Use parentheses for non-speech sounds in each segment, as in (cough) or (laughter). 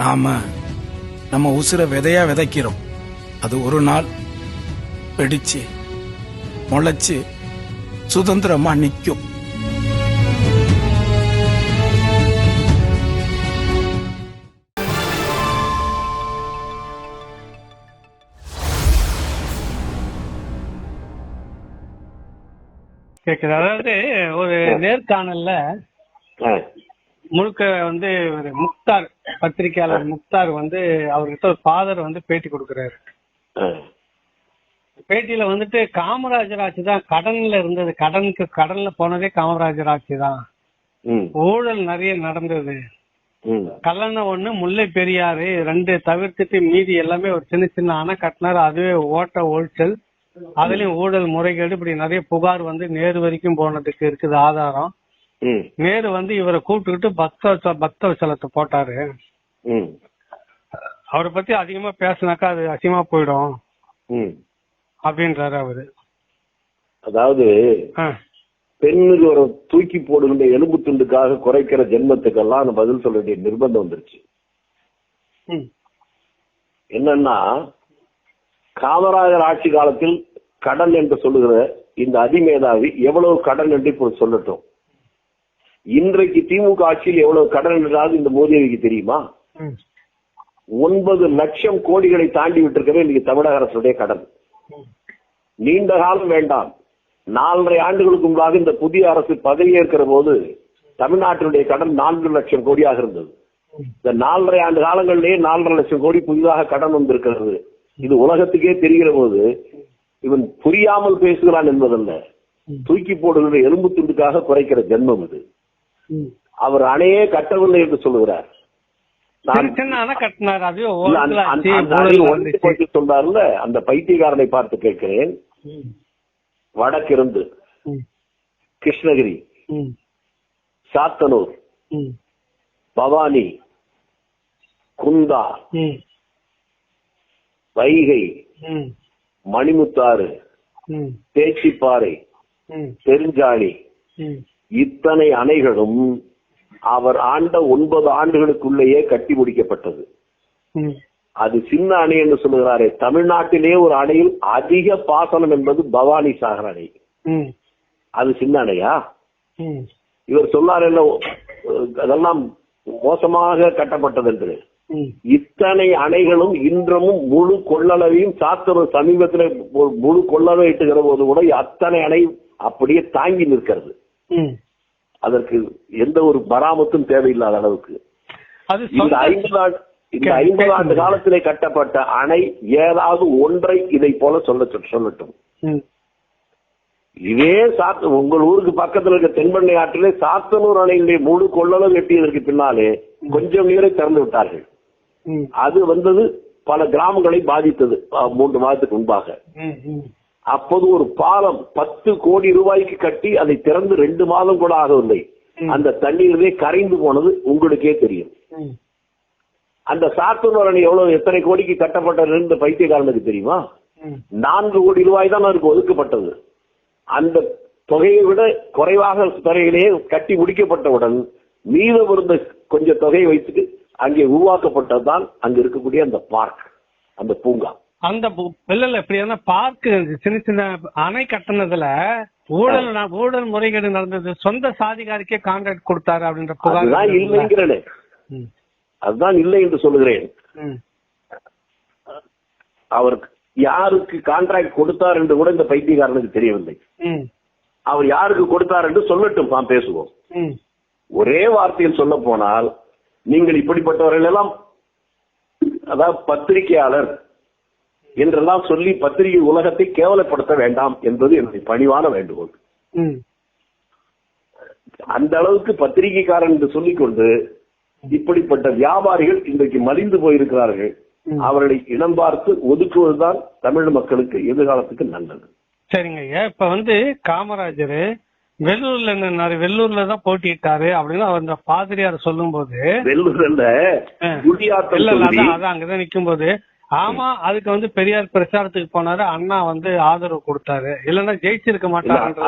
நாம நம்ம உசுர விதையா விதைக்கிறோம். அது ஒரு நாள் வெடிச்சு முளைச்சு சுதந்திரமா நிக்கும் கேக்குது? அதாவது ஒரு நேர்காணல்ல முழுக்க வந்து முக்தார் பத்திரிகையாளர் முக்தார் வந்து அவர்கிட்ட ஒரு ஃபாதர் வந்து பேட்டி கொடுக்கறாரு. பேட்டியில வந்துட்டு காமராஜர் ஆட்சி தான் கடன்ல இருந்தது. கடனுக்கு கடன்ல போனதே காமராஜர் ஆட்சி தான் ஊழல் நிறைய நடந்தது. கல்லணை ஒண்ணு முல்லை பெரியாறு ரெண்டு தவிர்த்துட்டு மீதி எல்லாமே ஒரு சின்ன சின்ன அணை கட்டினாரு. அதுவே ஓட்ட ஒழிச்சல். அதுலயும் ஊழல் முறைகேடு. இப்படி நிறைய புகார் வந்து நேரு வரைக்கும் போனதுக்கு இருக்குது ஆதாரம். நேரு வந்து இவரை கூப்பிட்டுக்கிட்டு பக்த பக்த வச்சலத்தை போட்டாரு. ம், அவரை பத்தி அதிகமா பேசினாக்கா அது அசிங்கமா போயிடும். ம். அப்படின்றாரு அவரு. அதாவது பெண்ணுக்கு ஒரு தூக்கி போடுகின்ற எலும்பு துண்டுக்காக குறைக்கிற ஜென்மத்துக்கெல்லாம் நான் பதில் சொல்ல வேண்டிய நிர்பந்தம் வந்துருச்சு. ம், என்னன்னா காமராஜர் ஆட்சி காலத்தில் கடன் என்று சொல்லுகிற இந்த அதிமேதாவி எவ்வளவு கடன் என்று இப்போ சொல்லட்டும். இன்றைக்கு திமுக ஆட்சியில் எவ்வளவு கடன் என்றாவது இந்த மோடிக்கு தெரியுமா? ஒன்பது லட்சம் கோடிகளை தாண்டி விட்டிருக்கவே இன்னைக்கு தமிழக அரசுடைய கடன். நீண்ட காலம் வேண்டாம். நாலரை ஆண்டுகளுக்கு முன்பாக இந்த புதிய அரசு பதவியேற்கிற போது தமிழ்நாட்டினுடைய கடன் நான்கு லட்சம் கோடியாக இருந்தது. இந்த நாலரை ஆண்டு காலங்களிலேயே நாலரை லட்சம் கோடி புதிதாக கடன் வந்திருக்கிறது. இது உலகத்துக்கே தெரிகிற போது இவன் புரியாமல் பேசுகிறான் என்பதல்ல. தூக்கி போடுகிற எலும்பு துண்டுக்காக குறைக்கிற ஜென்மம் இது. அவர் அணையே கட்டவில்லை என்று சொல்லுகிறார். நான் சின்ன சின்ன அணை கட்டினாரு அதுவே இல்ல, அந்த- பைத்தியக்காரனை பார்த்து கேட்கிறேன். ம், வடக்கிருந்து ம், கிருஷ்ணகிரி ம், சாத்தனூர் ம், பவானி குந்தா ம், வைகை ம், மணிமுத்தாறு பேச்சிப்பாறை ம், பெருஞ்சாணி ம், இத்தனை அணைகளும் அவர் ஆண்ட ஒன்பது ஆண்டுகளுக்குள்ளேயே கட்டி முடிக்கப்பட்டது. அது சின்ன அணை என்று சொல்லுகிறாரே. தமிழ்நாட்டிலே ஒரு அணையில் அதிக பாசனம் என்பது பவானி சாகர் அணை. அது சின்ன அணையா? இவர் சொன்னார் என்ன அதெல்லாம் மோசமாக கட்டப்பட்டது என்று. இத்தனை அணைகளும் இன்றமும் முழு கொள்ளளவையும் சாத்தூர் சமீபத்தில் முழு கொள்ளளவை இட்டுகிற போது கூட அத்தனை அணை அப்படியே தாங்கி நிற்கிறது. அதற்கு எந்த ஒரு பராமத்தும் தேவையில்லாத அளவுக்கு. அது இந்த ஐம்பது ஆண்டு இந்த ஐம்பது ஆண்டு காலத்திலே கட்டப்பட்ட அணை ஏதாவது ஒன்றை இதை போல சொல்ல சொல்லட்டும். ம், இதே சாத்து உங்கள் ஊருக்கு பக்கத்துல இருக்க தென்பண்ணை ஆற்றிலே சாத்தனூர் அணையினுடைய முழு கொள்ளளவு எட்டியதற்கு பின்னாலே கொஞ்சம் நீரை திறந்து விட்டார்கள். ம், அது வந்தது பல கிராமங்களை பாதித்தது மூன்று மாதத்துக்கு முன்பாக. ம், ம், அப்போது ஒரு பாலம் பத்து கோடி ரூபாய்க்கு கட்டி அதை திறந்து ரெண்டு மாதம் கூட ஆகவில்லை. அந்த தண்ணீரிலே கரைந்து போனது உங்களுக்கே தெரியும். அந்த சாத்தனூர் அணை எவ்வளவு எத்தனை கோடிக்கு கட்டப்பட்டது இந்த பைத்தியக்காரனுக்கு தெரியுமா? நான்கு கோடி ரூபாய் தான் அவருக்கு ஒதுக்கப்பட்டது. அந்த தொகையை விட குறைவாக தொகையிலேயே கட்டி முடிக்கப்பட்டவுடன் மீதம் இருந்த கொஞ்சம் தொகையை வைத்துட்டு அங்கே உருவாக்கப்பட்டதுதான் அங்க இருக்கக்கூடிய அந்த பார்க் அந்த பூங்கா. அந்த இல்ல இப்படி என்ன பார்க் சின்ன சின்ன அணை கட்டினதுல ஊழல் ஊழல் முறைகேடு நடந்தது. சொந்த சாதிகாரிக்கே கான்ட்ராக்ட் கொடுத்தாரு அப்படின்ற புகார் அதுதான். இல்லைங்கிறேன் இல்லை என்று சொல்லுகிறேன். ம், அவர் யாருக்கு கான்ட்ராக்ட் கொடுத்தார் என்று கூட இந்த பைத்தியக்காரனுக்கு தெரியவில்லை. அவர் யாருக்கு கொடுத்தார் என்று சொல்லட்டும் நாம் பேசுவோம். ஒரே வார்த்தையில் சொல்ல போனால் நீங்கள் இப்படிப்பட்டவர்கள் எல்லாம் அதாவது பத்திரிகையாளர் என்றெல்லாம் சொல்லி பத்திரிகை உலகத்தை கேவலப்படுத்த வேண்டாம் என்பது என்னுடைய பணிவான வேண்டுகோள். அந்த அளவுக்கு பத்திரிகைக்காரன் என்று சொல்லிக்கொண்டு இப்படிப்பட்ட வியாபாரிகள் இன்றைக்கு மலிந்து போயிருக்கிறார்கள். அவர்களை இனம் பார்த்து ஒதுக்குவதுதான் தமிழ் மக்களுக்கு எதிர்காலத்துக்கு நல்லது. சரிங்க ஐயா. இப்ப வந்து காமராஜர் வெள்ளூர்ல நின்னாரு வெள்ளூர்ல தான் போட்டியிட்டாரு அப்படின்னு அவர் அந்த பாதிரியார் சொல்லும் போது வெள்ளூர்ல அங்கதான் நிக்கும் போது ஆமா அதுக்கு வந்து பெரியார் பிரச்சாரத்துக்கு போனாரு. அண்ணா வந்து ஆதரவு கொடுத்தாரு. இல்லன்னா ஜெயிச்சிருக்க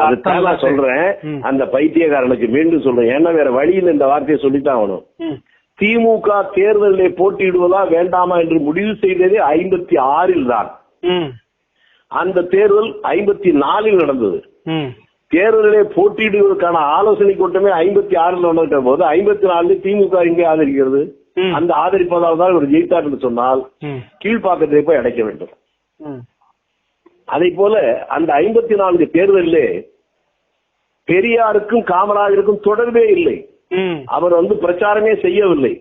அர்த்தம் நான். சொல்றேன். அந்த பைத்தியக்காரனுக்கு மீண்டும் சொல்றேன். ஏன்னா வேற வழியில் இந்த வார்த்தையை சொல்லித்தான் ஆகணும். திமுக தேர்தலிலே போட்டியிடுவதா வேண்டாமா என்று முடிவு செய்ததே ஐம்பத்தி ஆறில் தான். அந்த தேர்தல் ஐம்பத்தி நாலில் நடந்தது. தேர்தலிலே போட்டியிடுவதற்கான ஆலோசனை கூட்டமே ஐம்பத்தி ஆறில் நடந்த போது ஐம்பத்தி நாலுல திமுக எங்கே ஆதரிக்கிறது. அந்த ஆதரிப்பதால் தான் இவர் ஜெயித்தார் என்று சொன்னால் கீழ்ப்பாக்கத்தை போய் அடைக்க வேண்டும். அதை போல அந்த ஐம்பத்தி நான்கு தேர்தலிலே பெரியாருக்கும் காமராஜருக்கும் தொடர்பே இல்லை. அவர் வந்து பிரச்சாரமே செய்யவில்லை.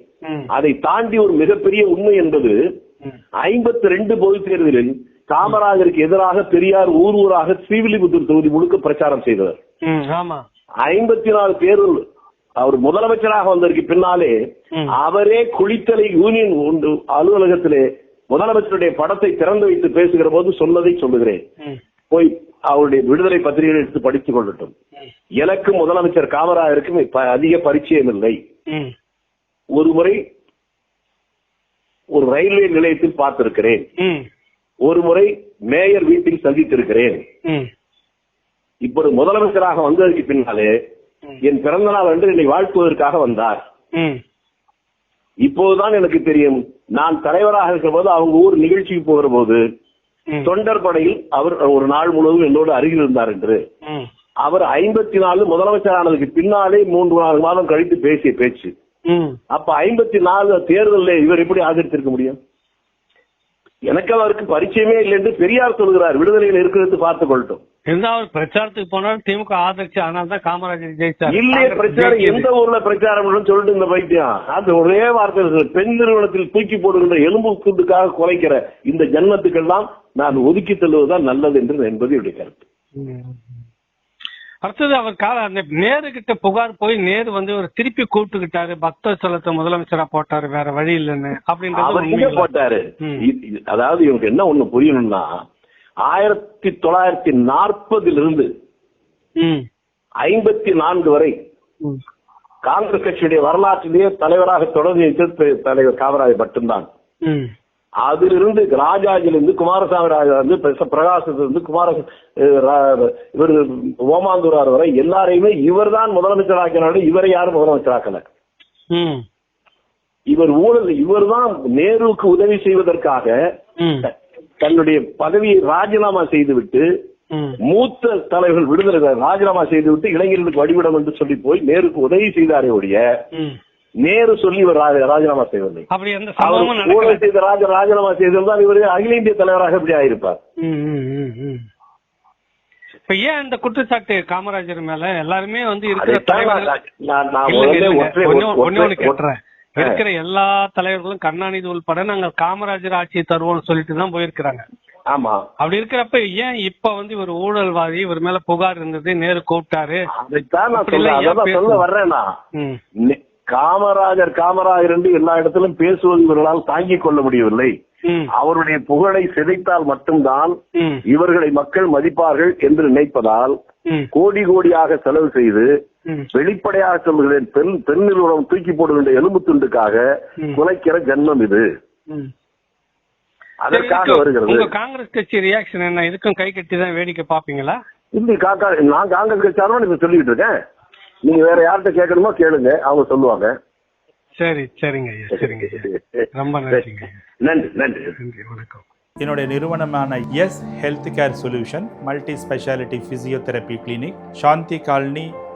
அதை தாண்டி ஒரு மிகப்பெரிய உண்மை என்பது ஐம்பத்தி ரெண்டு பொது தேர்தலில் காமராஜருக்கு எதிராக பெரியார் ஊர் ஊராக ஸ்ரீவில்லிபுத்தூர் தொகுதி முழுக்க பிரச்சாரம் செய்தவர். ஐம்பத்தி நாலு தேர்தல் அவர் முதலமைச்சராக வந்ததற்கு பின்னாலே. அவரே குளித்தலை யூனியன் ஒன்று அலுவலகத்திலே முதலமைச்சருடைய படத்தை திறந்து வைத்து பேசுகிற போது சொன்னதை சொல்லுகிறேன். போய் அவருடைய விடுதலை பத்திரிகைகளை எடுத்து படித்துக் கொள்ளட்டும். எனக்கும் முதலமைச்சர் காமராஜருக்கும் அதிக பரிச்சயம் இல்லை. ஒரு முறை ஒரு ரயில்வே நிலையத்தில் பார்த்திருக்கிறேன். ஒரு முறை மேயர் வீட்டில் சந்தித்திருக்கிறேன். இப்பொழுது முதலமைச்சராக வந்ததற்கு பின்னாலே என் பிறந்த நாள் அன்று என்னை வாழ்த்துவதற்காக வந்தார். இப்போதுதான் எனக்கு தெரியும் நான் தலைவராக இருக்கிற போது அவங்க ஊர் நிகழ்ச்சிக்கு போகிற போது தொண்டர் படையில் அவர் ஒரு நாள் முழுவதும் என்னோடு அருகில் இருந்தார் என்று. அவர் ஐம்பத்தி நாலு முதலமைச்சர் ஆனதுக்கு பின்னாலே மூன்று நாலு மாதம் கழித்து பேசிய பேச்சு. அப்ப ஐம்பத்தி நாலு தேர்தலில் இவர் எப்படி ஆதரித்திருக்க முடியும்? எனக்கு அவருக்கு பரிச்சயமே இல்லை என்று பெரியார் சொல்கிறார் விடுதலையில் இருக்கிறது பார்த்துக் கொள்ளட்டும். இருந்தா அவர் பிரச்சாரத்துக்கு போனாலும் திமுக ஆதரிச்சு அதனால தான் காமராஜர் ஜெயிச்சார் இல்லையே பிரச்சாரம். எந்த ஊர்ல பிரச்சாரம் சொல்லிட்டு இந்த பைத்தியம் அது ஒரே வார்த்தை இருக்கு. பெண் நிறுவனத்தில் தூக்கி போடுகின்ற எலும்பு துண்டுக்காக குறைக்கிற இந்த ஜன்மத்துக்கெல்லாம் நான் ஒதுக்கி தள்ளுவதுதான் நல்லது என்று என்பது என்னுடைய கருத்து. அடுத்தது அவர் கால அந்த நேரு கிட்ட புகார் போய் நேரு வந்து ஒரு திருப்பி கூப்பிட்டுக்கிட்டாரு பக்தர் செலத்தை முதலமைச்சரா போட்டாரு வேற வழி இல்லைன்னு அப்படின்றது? போட்டாரு அதாவது இவனுக்கு என்ன ஒண்ணு புரியணும்னா ஆயிரத்தி தொள்ளாயிரத்தி நாற்பதிலிருந்து ஐம்பத்தி நான்கு வரை காங்கிரஸ் கட்சியுடைய வரலாற்றிலேயே தலைவராக தொடர்ந்து நிற்கிறது தலைவர் காமராஜர் மட்டும்தான். அதிலிருந்து ராஜாஜிலிருந்து குமாரசாமி ராஜா இருந்து பிரச- பிரகாசத்திலிருந்து குமார இவர் ஓமாந்தூரார் வரை எல்லாரையுமே இவர்தான் முதலமைச்சராக்கினாரு இவரை யாரும் முதலமைச்சராக்கல. ம். இவர் ஊழல் இவர்தான் நேருவுக்கு உதவி செய்வதற்காக தன்னுடைய பதவியை ராஜினாமா செய்துவிட்டு மூத்த தலைவர்கள் விடுதலை ராஜினாமா செய்துவிட்டு இளைஞர்களுக்கு வழிவிடம் என்று சொல்லி போய் நேருக்கு உதவி செய்தாரே ஒழிய நேரு சொல்லி இவர் ராஜினாமா நடக்கல. ஊழல் செய்த ராஜ ராஜினாமா செய்திருந்தால் இவர் அகில இந்திய தலைவராக எப்படி ஆயிருப்பார். இப்ப ஏன் இந்த குற்றச்சாட்டு காமராஜர் மேல? எல்லாருமே வந்து இருக்கிற தலைவர்கள் இருக்கிற எல்லா தலைவர்களும் கருணாநிதி உள்பட நாங்க காமராஜர் ஆட்சியை தருவோம்னு சொல்லிட்டு தான் போயிருக்கிறாங்க. ஆமா. அப்படி இருக்கிறப்ப ஏன் இப்ப வந்து இவர் ஊழல்வாதி இவர் மேல புகார் இருந்தது நேரு கூப்பிட்டாரு? சொல்ல பேசணும்? வர்றேன் நான் ம், நெ- காமராஜர் காமராஜர் என்று எல்லா இடத்திலும் பேசுவது இவர்களால் தாங்கிக் கொள்ள முடியவில்லை. அவருடைய புகழை சிதைத்தால் மட்டும்தான் இவர்களை மக்கள் மதிப்பார்கள் என்று நினைப்பதால் கோடி கோடியாக செலவு செய்து. வெளிப்படையாக சொல்கிறேன் பெண் பெண் நிறுவனம் தூக்கி போடுகின்ற எலும்பு துண்டுக்காக. குலைக்கிற ஜன்மம் இது. அதற்காக வருகிறது. காங்கிரஸ் கட்சி ரியாக்ஷன் என்ன? இதுக்கும் கை கட்டி தான் வேடிக்கை பாப்பீங்களா இந்த காக்கா நான் காங்கிரஸ் கட்சியாரமா இப்ப சொல்லிட்டு இருக்கேன். நீங்க வேற யார்கிட்ட கேட்கணுமோ கேளுங்க. அவங்க சொல்லுவாங்க. சரி சரிங்க ஐயா சரிங்க ரொம்ப (laughs) நன்றிங்க நன்றி நன்றி. வணக்கம். என்னுடைய நிறுவனமான S health care solution multi speciality physiotherapy clinic Shanti colony